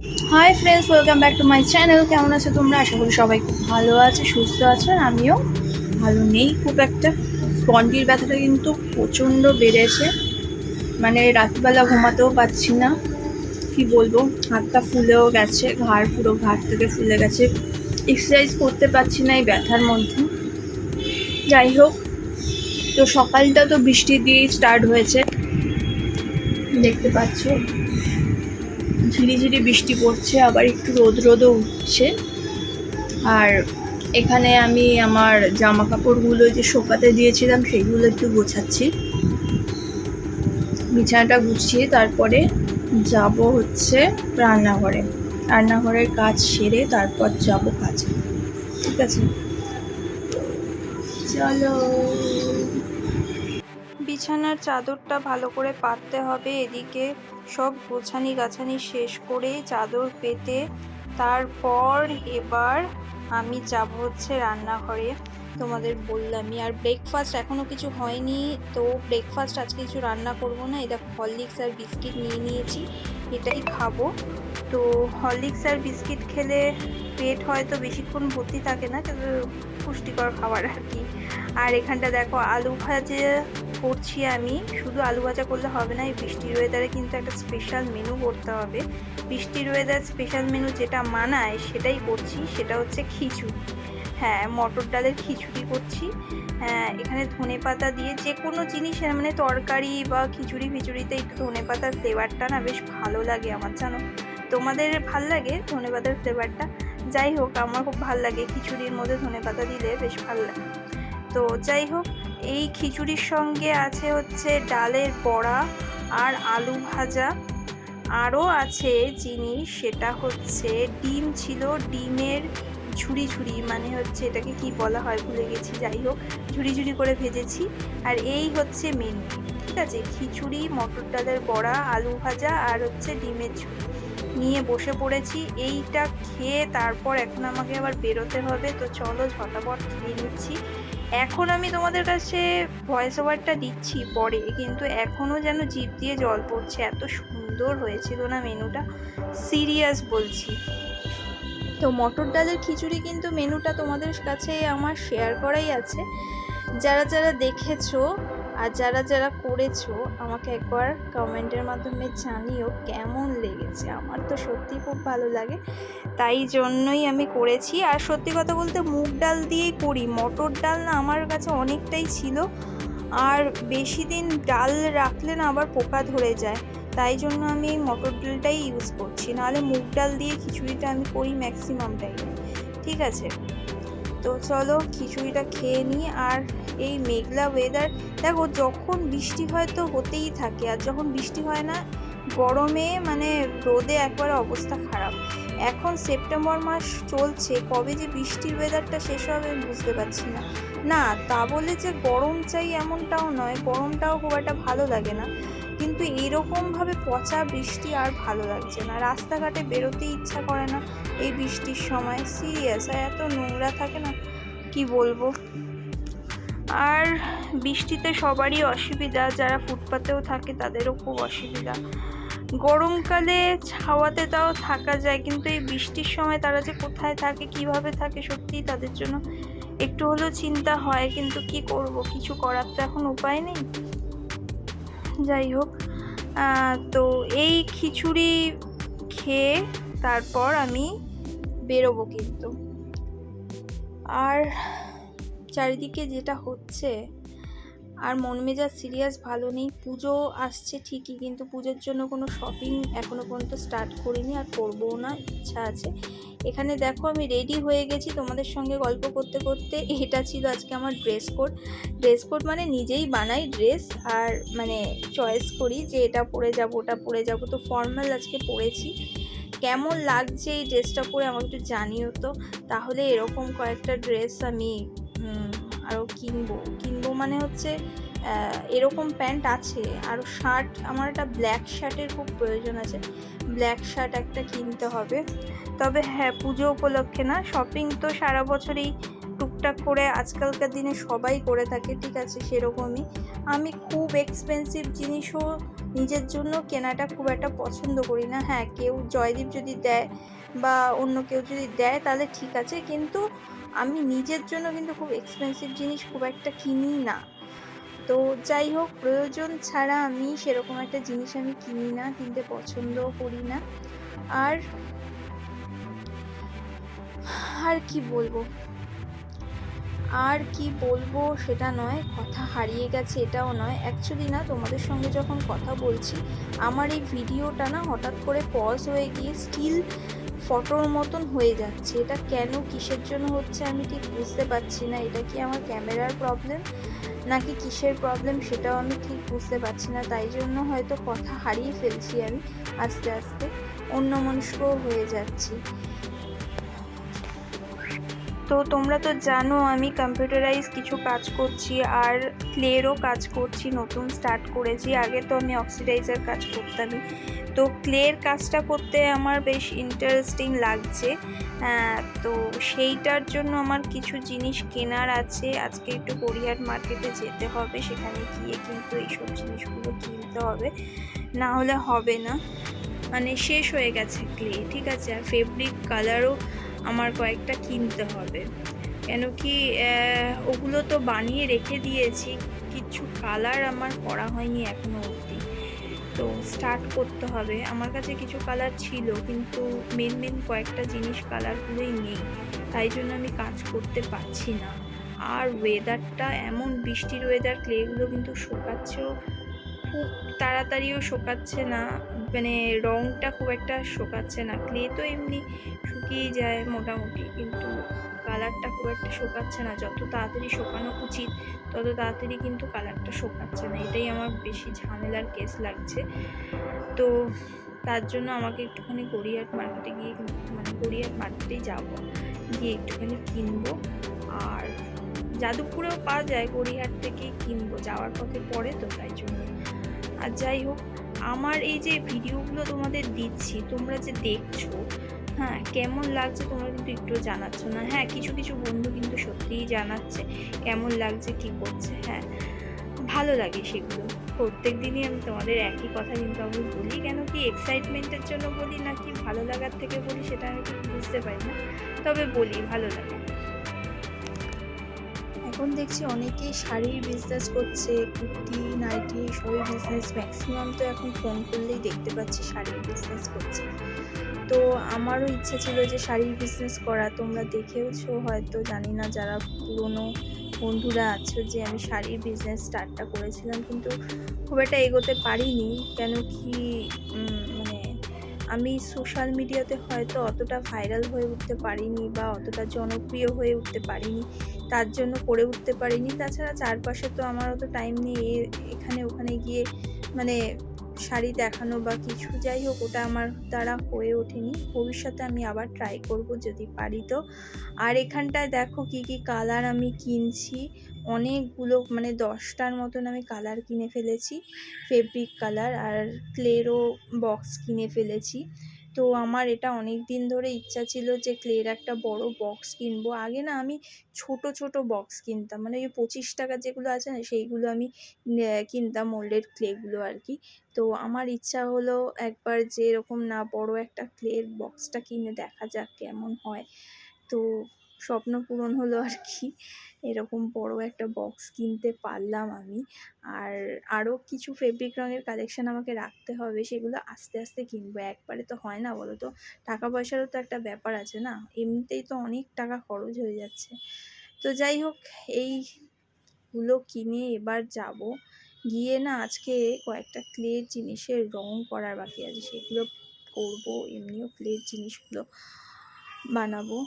Hi friends welcome back to my channel কেমন আছো তোমরা? আশা করি সবাই খুব ভালো আছে, সুস্থ আছো, আর আমিও ভালো নেই। খুব একটা স্পন্ডির ব্যথাটা কিন্তু প্রচণ্ড বেড়েছে। মানে রাত্রিবেলা ঘুমাতেও পাচ্ছি না। কি বলব? হাতটা ফুলেও গেছে, ঘাড় পুরো ঘাড় থেকে ফুলে গেছে। এক্সারসাইজ করতে পারছি না এই ব্যথার মধ্যে। যাই হোক, তো সকালটা তো বৃষ্টি দিয়েই স্টার্ট হয়েছে। দেখতে পাচ্ছ? ঝিরিঝিরি বৃষ্টি পড়ছে, আবার একটু রোদ রোদও উঠছে। আর এখানে আমি আমার জামা কাপড়গুলো যে শোকাতে দিয়েছিলাম সেগুলো একটু গোছাচ্ছি। বিছানাটা গুছিয়ে তারপরে যাব হচ্ছে রান্নাঘরে। রান্নাঘরের কাজ সেরে তারপর যাব কাজে। ঠিক আছে? চলো। বিছানার চাদরটা ভালো করে পাততে হবে এদিকে। সব গোছানি গাছানি শেষ করে চাদর পেতে, তারপর এবার আমি যাব হচ্ছে রান্নাঘরে। তোমাদের বললামই, আর ব্রেকফাস্ট এখনও কিছু হয়নি, তো ব্রেকফাস্ট আজকে কিছু রান্না করব না। এটা হরলিক্স আর বিস্কিট নিয়ে নিয়েছি, এটাই খাব। তো হরলিক্স আর বিস্কিট খেলে পেট হয়তো বেশিক্ষণ ভর্তি থাকে না কিন্তু পুষ্টিকর খাবার আর কি। আর এখানটা দেখো, আলু ভাজে করছি আমি, শুধু আলু ভাজা করলে হবে না, এই বৃষ্টির ওয়েদারে কিন্তু একটা স্পেশাল মেনু করতে হবে। বৃষ্টির ওয়েদার স্পেশাল মেনু যেটা মানায় সেটাই করছি, সেটা হচ্ছে খিচুড়ি। হ্যাঁ মটর ডালের খিচুড়ি করছি। হ্যাঁ এখানে ধনে পাতা দিয়ে যে কোনো জিনিস মানে তরকারি বা খিচুড়ি ফিচুড়িতে একটু ধনে পাতার ফ্লেভারটা না বেশ ভালো লাগে আমার, জানো? তোমাদের ভালো লাগে ধনে পাতার ফ্লেভারটা যাই হোক, আমার খুব ভালো লাগে খিচুড়ির মধ্যে ধনে পাতা দিলে বেশ ভালো লাগে। তো যাই হোক, এই খিচুড়ির সঙ্গে আছে হচ্ছে ডালের বড়া আর আলু ভাজা। আরও আছে জিনিস সেটা হচ্ছে ডিম ছিল, ডিমের ঝুড়ি ঝুড়ি মানে হচ্ছে এটাকে কি বলা হয় ভুলে গেছি, যাই হোক, ঝুড়ি ঝুড়ি করে ভেজেছি। আর এই হচ্ছে মেনু ঠিক আছে? খিচুড়ি, মটর ডালের বড়া, আলু ভাজা আর হচ্ছে ডিমের ঝুড়ি। নিয়ে বসে পড়েছি, এইটা খেয়ে তারপর এখন আমাকে আবার বেরোতে হবে, তো চলো ঝটাপট খেয়ে নিচ্ছি। এখন আমি তোমাদের কাছে ভয়েস ওভারটা দিচ্ছি পরে, কিন্তু এখনও যেন জিপ দিয়ে জল পড়ছে, এত সুন্দর হয়েছিল না মেনুটা। সিরিয়াস বলছি। তো মটর ডালের খিচুড়ি কিন্তু মেনুটা তোমাদের কাছে আমার শেয়ার করাই আছে। যারা যারা দেখেছ আর যারা যারা করেছ, আমাকে একবার কমেন্টের মাধ্যমে জানিও কেমন লেগেছে। আমার তো সত্যি খুব ভালো লাগে। তাই জন্যই আমি করেছি। আর সত্যি কথা বলতে মুগ ডাল দিয়েই করি। মটর ডাল না আমার কাছে অনেকটাই ছিল। আর বেশি দিন ডাল রাখলে না আবার পোকা ধরে যায়। তাই জন্য আমি এই মটর ডালটাই ইউজ করছি। নাহলে মুগ ডাল দিয়ে খিচুড়িটা আমি করি ম্যাক্সিমাম টাইমে ঠিক আছে? তো চলো খিচুড়িটা খেয়ে নিই আর এই মেঘলা ওয়েদার দেখো যখন বৃষ্টি হয় তো হতেই থাকে আর যখন বৃষ্টি হয় না, গরমে মানে রোদে একবারে অবস্থা খারাপ। এখন সেপ্টেম্বর মাস চলছে, কবে যে বৃষ্টির ওয়েদারটা শেষ হবে আমি বুঝতে পারছি না। না, তা বলে যে গরম চাই এমনটাও নয়, গরমটাও খুব একটা ভালো লাগে না। কিন্তু এরকমভাবে পচা বৃষ্টি আর ভালো লাগছে না। রাস্তাঘাটে বেরোতে ইচ্ছা করে না এই বৃষ্টির সময়। সিরিয়াস, আর এত নোংরা থাকে না, কি বলব? আর বৃষ্টিতে সবারই অসুবিধা, যারা ফুটপাতেও থাকে তাদেরও খুব অসুবিধা। গরমকালে ছাওয়াতে তাও থাকা যায়, কিন্তু এই বৃষ্টির সময় তারা যে কোথায় থাকে, কীভাবে থাকে, সত্যিই তাদের জন্য একটু হলেও চিন্তা হয়, কিন্তু কি করব? কিছু করার তো এখন উপায় নেই। যাই হোক তো এই খিচুড়ি খেয়ে তারপর আমি বেরোবো কিন্তু। আর চারিদিকে যেটা হচ্ছে আর মন মেজাজ সিরিয়াস ভালো নেই। পুজো আসছে ঠিকই, কিন্তু পুজোর জন্য কোনো শপিং এখনও পর্যন্ত স্টার্ট করিনি, আর করবও না, ইচ্ছা আছে। এখানে দেখো, আমি রেডি হয়ে গেছি তোমাদের সঙ্গে গল্প করতে করতে। এটা ছিল আজকে আমার ড্রেস কোড ড্রেস কোড মানে নিজেই বানাই ড্রেস আর মানে চয়েস করি যে এটা পরে যাব, ওটা পরে যাব। তো ফর্মাল আজকে পরেছি। কেমন লাগছে এই ড্রেসটা পরে আমাকে একটু জানিও তো। তাহলে এরকম কয়েকটা ড্রেস আমি আরও কিনবো। কিনবো মানে হচ্ছে এরকম প্যান্ট আছে, আর শার্ট, আমার একটা ব্ল্যাক শার্টের খুব প্রয়োজন আছে। ব্ল্যাক শার্ট একটা কিনতে হবে। তবে হ্যাঁ পুজো উপলক্ষে না শপিং তো সারা বছরই টুকটাক করে আজকালকার দিনে সবাই করে থাকে, ঠিক আছে, সেরকমই। আমি খুব এক্সপেন্সিভ জিনিসও নিজের জন্য কেনাটা খুব একটা পছন্দ করি না। হ্যাঁ কেউ জয়দীপ যদি দেয় বা অন্য কেউ যদি দেয়, তাহলে ঠিক আছে। কিন্তু আমি নিজের জন্য কিন্তু খুব এক্সপেন্সিভ জিনিস খুব একটা কিনি না। তো যাই হোক, প্রয়োজন ছাড়া আমি সেরকম একটা জিনিস আমি কিনি না, কিনতে পছন্দও করি না। আর আর কি বলব? আর কি বলব সেটা নয়, কথা হারিয়ে গেছে এটাও নয়। অ্যাকচুয়ালি না, তোমাদের সঙ্গে যখন কথা বলছি, আমার এই ভিডিওটা না হঠাৎ করে পজ হয়ে গিয়ে স্টিল ফটোর মতন হয়ে যাচ্ছে। এটা কেন কিসের জন্য হচ্ছে আমি ঠিক বুঝতে পারছি না। এটা কি আমার ক্যামেরার প্রবলেম নাকি কিসের প্রবলেম সেটাও আমি ঠিক বুঝতে পারছি না। তাই জন্য হয়তো কথা হারিয়ে ফেলছি আমি আস্তে আস্তে। অন্য মনস্কও হয়ে যাচ্ছি। তো তোমরা তো জানো, আমি কম্পিউটারাইজ কিছু কাজ করছি আর ক্লেরও কাজ করছি, নতুন স্টার্ট করেছি। আগে তো আমি অক্সিডাইজার কাজ করতামই। তো ক্লের কাজটা করতে আমার বেশ ইন্টারেস্টিং লাগছে। তো সেইটার জন্য আমার কিছু জিনিস কেনার আছে। আজকে একটু গড়িয়ার মার্কেটে যেতে হবে, সেখানে গিয়ে কিন্তু এইসব জিনিসগুলো কিনতে হবে। না হলে হবে না। মানে শেষ হয়ে গেছে ক্লে ঠিক আছে? আর ফেব্রিক কালারও আমার কয়েকটা কিনতে হবে। কেন কি ওগুলো তো বানিয়ে রেখে দিয়েছি। কিছু কালার আমার করা হয়নি এখনও অবধি। তো স্টার্ট করতে হবে। আমার কাছে কিছু কালার ছিল, কিন্তু মেন মেন কয়েকটা জিনিস কালারগুলোই নেই। তাই জন্য আমি কাজ করতে পারছি না। আর ওয়েদারটা এমন বৃষ্টির ওয়েদার ক্লেগুলো কিন্তু শোকাচ্ছেও খুব তাড়াতাড়িও শোকাচ্ছে না। মানে রঙটা খুব একটা শোকাচ্ছে না। ক্লে তো এমনি শুকিয়ে যায় মোটামুটি। কিন্তু কালারটা খুব একটা শোকাচ্ছে না। যত তাড়াতাড়ি শোকানো উচিত, তত তাড়াতাড়ি কিন্তু কালারটা শোকাচ্ছে না। এটাই আমার বেশি ঝামেলার কেস লাগছে। তো তার জন্য আমাকে একটুখানি গড়িয়াট মার্কেটে গিয়ে মানে গড়িয়াট মার্কেটেই যাব। গিয়ে একটুখানি কিনবো। আর যাদবপুরেও পাওয়া যায় গড়িয়াহাট থেকেই কিনবো। যাওয়ার পথে পড়ে তো তাই জন্য। আর যাই হোক, আমার এই যে ভিডিওগুলো তোমাদের দিচ্ছি, তোমরা যে দেখছ হ্যাঁ কেমন লাগছে তোমরা কিন্তু একটু জানাচ্ছ না। হ্যাঁ কিছু কিছু বন্ধু কিন্তু সত্যিই জানাচ্ছে কেমন লাগছে, কী করছে হ্যাঁ। ভালো লাগে সেগুলো। প্রত্যেক দিনই আমি তোমাদের একই কথা কিন্তু আমি বলি। কেন কি এক্সাইটমেন্টের জন্য বলি নাকি ভালো লাগার থেকে বলি সেটা আমি বুঝতে পারি না। তবে বলি, ভালো লাগে। এখন দেখছি অনেকেই শাড়ির বিজনেস করছে, কুর্তি নাইটি সবই বিজনেস ম্যাক্সিমাম তো এখন ফোন করলেই দেখতে পাচ্ছি শাড়ির বিজনেস করছে। তো আমারও ইচ্ছে ছিল যে শাড়ির বিজনেস করা, তোমরা দেখেওছো হয়তো, জানি না যারা পুরনো বন্ধুরা আছো যে আমি শাড়ির বিজনেস স্টার্টটা করেছিলাম, কিন্তু খুব একটা এগোতে পারিনি, কেন কি মানে আমি সোশ্যাল মিডিয়াতে হয়তো অতটা ভাইরাল হয়ে উঠতে পারিনি বা অতটা জনপ্রিয় হয়ে উঠতে পারিনি, তার জন্য করে উঠতে পারিনি। তাছাড়া চারপাশে তো আমার অত টাইম নেই এখানে ওখানে গিয়ে মানে শাড়ি দেখানো বা কিছু যাই হোক, ওটা আমার দ্বারা হয়ে ওঠেনি। ভবিষ্যতে আমি আবার ট্রাই করব যদি পারি তো। আর এখানটায় দেখো কি কি কালার আমি কিনছি। অনেকগুলো মানে দশটার মতন আমি কালার কিনে ফেলেছি। ফেব্রিক কালার আর ক্লেরো বক্স কিনে ফেলেছি। তো আমার এটা অনেক দিন ধরে ইচ্ছা ছিল যে ক্লের একটা বড় বক্স কিনবো। আগে না আমি ছোট ছোট বক্স কিনতাম। মানে ওই পঁচিশ টাকা যেগুলো আছে না, সেইগুলো আমি কিনতাম মোল্ডেড ক্লেগুলো আর কি। তো আমার ইচ্ছা হলো একবার যে এরকম না বড় একটা ক্লের বক্সটা কিনে দেখা যাক কেমন হয়। তো স্বপ্ন পূরণ হলো আর কি। এরকম বড় একটা বক্স কিনতে পারলাম আমি। আর আরও কিছু ফেব্রিক রঙের কালেকশান আমাকে রাখতে হবে, সেগুলো আস্তে আস্তে কিনবো। একবারে তো হয় না বলো তো টাকা পয়সারও তো একটা ব্যাপার আছে না? এমনিতেই তো অনেক টাকা খরচ হয়ে যাচ্ছে। তো যাই হোক, এইগুলো কিনে এবার যাব। গিয়ে না আজকে কয়েকটা ক্লের জিনিসের রং করার বাকি আছে। সেগুলো করব, এমনিও ক্লের জিনিসগুলো বানাবো।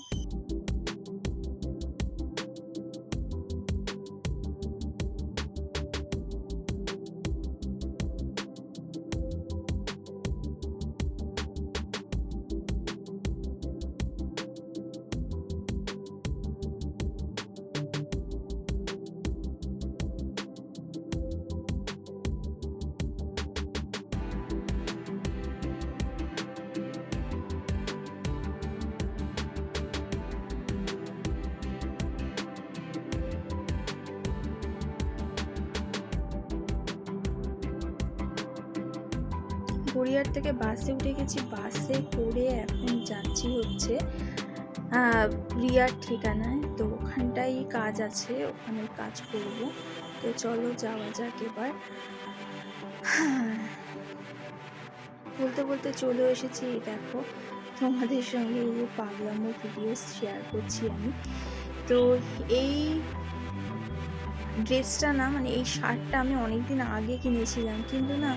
গড়িয়ার থেকে বাসে উঠে গেছি। বাসে করে এখন যাচ্ছি হচ্ছে রিয়ার ঠিকানায়। তো ওখানটাই কাজ আছে, ওখানে কাজ করব। তো চলো যাওয়া যাক এবার। বলতে বলতে চলে এসেছি দেখো। তোমাদের সঙ্গে যে পাগলামো ভিডিও শেয়ার করছি আমি। তো এই ড্রেসটা না মানে এই শার্টটা আমি অনেকদিন আগে কিনেছিলাম। কিন্তু না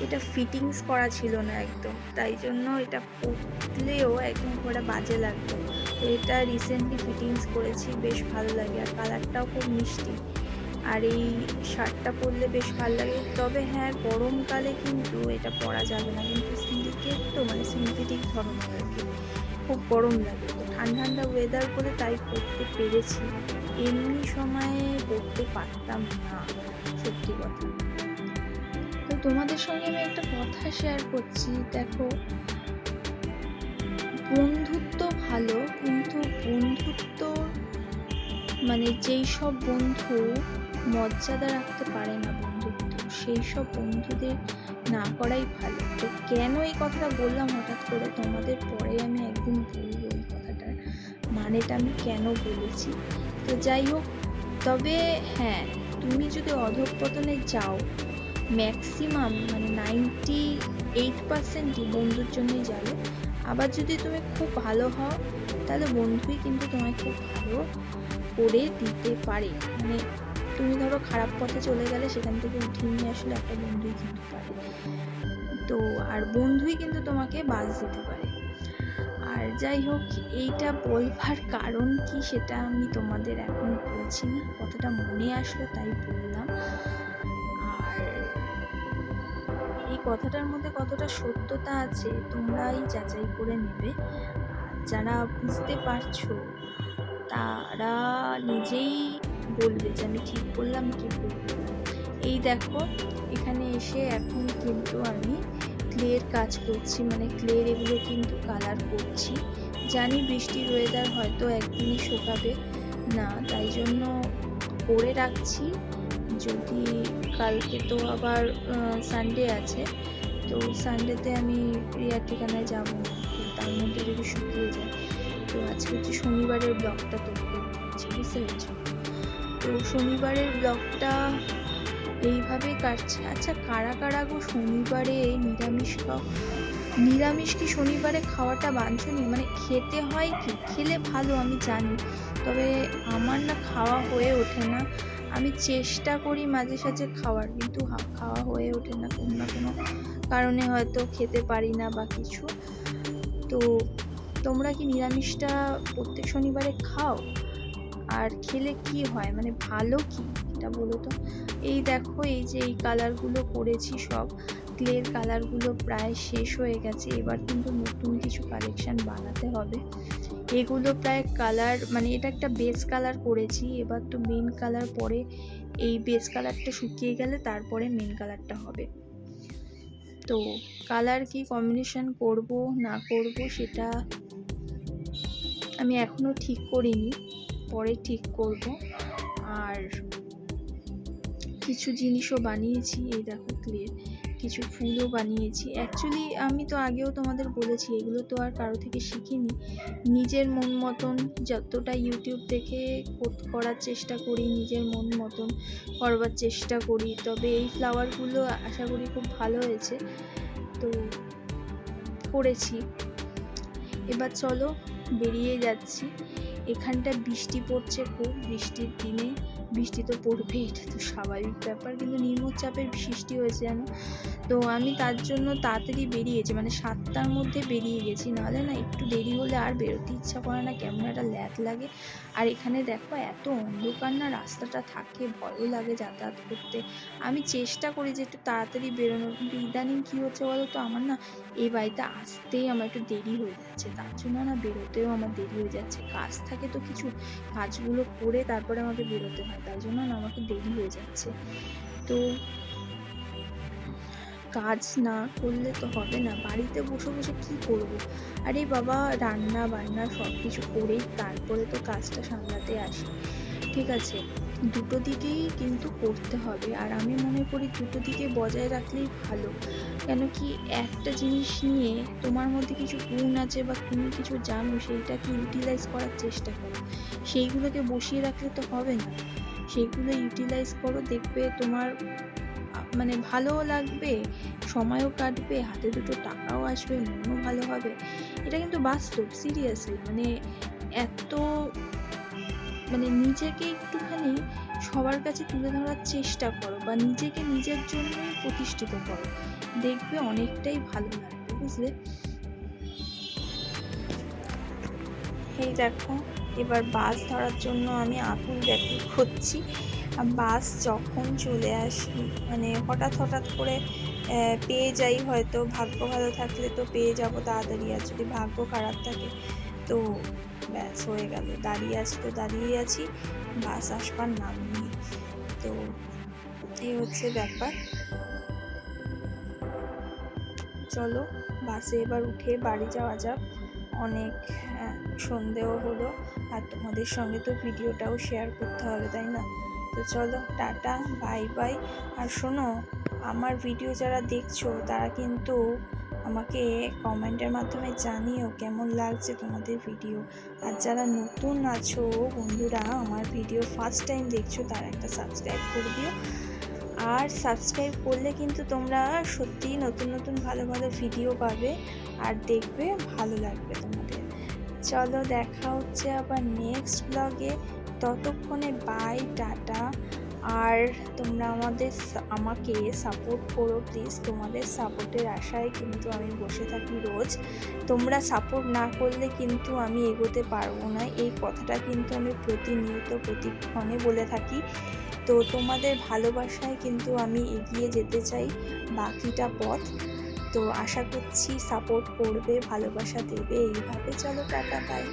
এটা ফিটিংস করা ছিল না একদম। তাই জন্য এটা পরলেও একদম পুরো বাজে লাগতো। তো এটা রিসেন্টলি ফিটিংস করেছি, বেশ ভালো লাগে। আর কালারটাও খুব মিষ্টি। আর এই শার্টটা পরলে বেশ ভালো লাগে। তবে হ্যাঁ গরমকালে কিন্তু এটা পরা যাবে না। কিন্তু সিল্কের তো মানে সিনথেটিক ধরনের আর কি খুব গরম লাগে। তো ঠান্ডা ঠান্ডা ওয়েদার করে তাই পরতে পেরেছি। এমনি সময়ে পরতে পারতাম না, সত্যি কথা। তো তোমাদের সঙ্গে আমি একটা কথা শেয়ার করছি। দেখো, বন্ধুত্ব ভালো, কিন্তু বন্ধুত্ব মানে যেই সব বন্ধু মর্যাদা রাখতে পারে না বন্ধুত্ব, সেই সব বন্ধুদের না করাই ভালো। তো কেন এই কথাটা বললাম হঠাৎ করে? তোমাদের পরে আমি একদিন বলব এই কথাটার মানেটা আমি কেন বলেছি? তো যাই হোক, তবে হ্যাঁ তুমি যদি অধঃপতনে যাও ম্যাক্সিমাম মানে নাইনটি এইট পার্সেন্টই বন্ধুর জন্যই যাবে। আবার যদি তুমি খুব ভালো হও, তাহলে বন্ধুই কিন্তু তোমায় খুব ভালো করে দিতে পারে। মানে তুমি ধরো খারাপ পথে চলে গেলে, সেখান থেকে উঠিয়ে নিয়ে আসলে একটা বন্ধুই কিন্তু পারে তো আর বন্ধুই কিন্তু তোমাকে বাজ দিতে পারে। আর যাই হোক, এইটা বলবার কারণ কি সেটা আমি তোমাদের এখন বলছি না। কথাটা মনে আসলো তাই বললাম। এই কথাটার মধ্যে কতটা সত্যতা আছে, তোমরাই যাচাই করে নেবে। যারা বুঝতে পারছ, তারা নিজেই বলবে যে আমি ঠিক বললাম, কি ভুল। এই দেখো, এখানে এসে এখন কিন্তু আমি ক্লের কাজ করছি মানে ক্লের এগুলো কিন্তু কালার করছি। জানি বৃষ্টির ওয়েদার হয়তো একদিনই শোকাবে, না, তাই জন্য করে রাখছি। যদি কালকে তো আবার সানডে আছে, তো সানডেতে আমি রিয়ার ঠিকানায় যাব। তার মধ্যে যদি শুকিয়ে যায়, তো আজকে হচ্ছে শনিবারের ব্লগটা তোমাদের দিচ্ছি বুঝতে পেরেছ? তো শনিবারের ব্লগটা এইভাবে কাটছে। আচ্ছা কারা কারা গো শনিবারে নিরামিষ খাও? নিরামিষ কি শনিবারে খাওয়াটা বাঞ্ছনীয়? মানে খেতে হয় কি? খেলে ভালো, আমি জানি। তবে আমার না খাওয়া হয়ে ওঠে না। আমি চেষ্টা করি মাঝে সাঝে খাওয়ার, কিন্তু খাওয়া হয়ে ওঠে না কোনো না কোনো কারণে হয়তো খেতে পারি না বা কিছু। তো তোমরা কি নিরামিষটা প্রত্যেক শনিবারে খাও? আর খেলে কি হয়? মানে ভালো কি? এটা বলো তো। এই দেখো, এই যে এই কালারগুলো করেছি সব। ক্লের কালারগুলো প্রায় শেষ হয়ে গেছে। এবার কিন্তু নতুন কিছু কালেকশান বানাতে হবে। এগুলো প্রায় কালার মানে এটা একটা বেস কালার করেছি। এবার তো মেন কালার পরে এই বেস কালারটা শুকিয়ে গেলে তারপরে মেন কালারটা হবে। তো কালার কি কম্বিনেশন করব, না করব সেটা আমি এখনও ঠিক করিনি। পরে ঠিক করব। আর কিছু জিনিসও বানিয়েছি, এই দেখো ক্লিয়ার কিছু ফুলও বানিয়েছি। অ্যাকচুয়ালি আমি তো আগেও তোমাদের বলেছি, এগুলো তো আর কারও থেকে শিখিনি। নিজের মন মতন যতটা ইউটিউব দেখে করার চেষ্টা করি, নিজের মন মতন করবার চেষ্টা করি। তবে এই ফ্লাওয়ারগুলো আশা করি খুব ভালো হয়েছে। তো করেছি। এবার চলো বেরিয়ে যাচ্ছি। এখানটা বৃষ্টি পড়ছে খুব, বৃষ্টির দিনে। বৃষ্টি তো পড়বেই, এটা তো স্বাভাবিক ব্যাপার। কিন্তু নিম্নচাপের সৃষ্টি হয়েছে যেন তো আমি তার জন্য তাড়াতাড়ি বেরিয়েছি মানে সাতটার মধ্যে বেরিয়ে গেছি। নাহলে না একটু দেরি হলে আর বেরোতে ইচ্ছা করে না, কেমন একটা ল্যাক লাগে। আর এখানে দেখো, এত অন্ধকার না, রাস্তাটা থাকে, ভয়ও লাগে যাতায়াত করতে। আমি চেষ্টা করি যে একটু তাড়াতাড়ি বেরোনোর, কিন্তু ইদানিং কী হচ্ছে বলো তো? আমার না এই বাড়িতে আসতেই আমার একটু দেরি হয়ে যাচ্ছে। তার জন্য না বেরোতেও আমার দেরি হয়ে যাচ্ছে। কাজ থাকে তো কিছু, কাজগুলো করে তারপরে আমাকে বেরোতে হয়। তাই জন্য আমাকে দেরি হয়ে যাচ্ছে। তো কাজ না করলে তো হবে না। বাড়িতে বসে বসে কি করব? আরে বাবা, রান্না বান্না সব কিছু করেই তারপরে তো কাজটা সামলাতে আসি। ঠিক আছে, দুটো দিকেই কিন্তু করতে হবে। আর আমি মনে করি দুটো দিকে বজায় রাখলেই ভালো। কেন কি একটা জিনিস নিয়ে তোমার মধ্যে কিছু গুণ আছে বা তুমি কিছু জানো, সেইটাকে ইউটিলাইজ করার চেষ্টা করো। সেইগুলোকে বসিয়ে রাখলে তো হবে না। সেইগুলো ইউটিলাইজ করো, দেখবে তোমার মানে ভালোও লাগবে, সময়ও কাটবে, হাতে দুটো টাকাও আসবে, মনও ভালো হবে। এটা কিন্তু বাস্তব সিরিয়াসলি মানে এত মানে নিজেকে একটুখানি সবার কাছে তুলে ধরার চেষ্টা করো বা নিজেকে নিজের জন্যই প্রতিষ্ঠিত করো। দেখবে অনেকটাই ভালো লাগবে, বুঝলে? এই দেখো। এবার বাস ধরার জন্য আমি আকুল ব্যাকুল আর বাস যখন চলে আসি মানে হঠাৎ হঠাৎ করে পেয়ে যাই হয়তো, ভাগ্য ভালো থাকলে তো পেয়ে যাব তাড়াতাড়ি। আর যদি ভাগ্য খারাপ থাকে, তো ব্যাস হয়ে গেল। দাঁড়িয়ে আছি তো দাঁড়িয়ে আছি, বাস আসবার নাম নেই। তো এই হচ্ছে ব্যাপার। চলো, বাসে এবার উঠে বাড়ি যাওয়া যাক। অনেক আহ, সন্ধেও হলো। আর তোমাদের সঙ্গে তো ভিডিওটাও শেয়ার করতে হবে তাই না? তো চলো টাটা বাই বাই আর শোনো আমার ভিডিও যারা দেখছ তারা কিন্তু আমাকে কমেন্টের মাধ্যমে জানিও কেমন লাগছে তোমাদের ভিডিও আর যারা নতুন আছো বন্ধুরা আমার ভিডিও ফার্স্ট টাইম দেখছ তারা একটা সাবস্ক্রাইব করে দিও। আর সাবস্ক্রাইব করলে কিন্তু তোমরা সত্যিই নতুন নতুন ভালো ভালো ভিডিও পাবে আর দেখবে ভালো লাগবে তোমাদের। চলো দেখা হচ্ছে আবার নেক্সট ব্লগে ততক্ষণে বাই টাটা। আর তোমরা আমাদের আমাকে সাপোর্ট করো প্লিজ তোমাদের সাপোর্টের আশায় কিন্তু আমি বসে থাকি রোজ। তোমরা সাপোর্ট না করলে কিন্তু আমি এগোতে পারব না। এই কথাটা কিন্তু আমি প্রতিনিয়ত প্রতিক্ষণে বলে থাকি। তো তোমাদের ভালোবাসায় কিন্তু আমি এগিয়ে যেতে চাই বাকিটা পথ। তো আশা করছি সাপোর্ট করবে, ভালোবাসা দেবে, এইভাবে। চলো টাকা বাই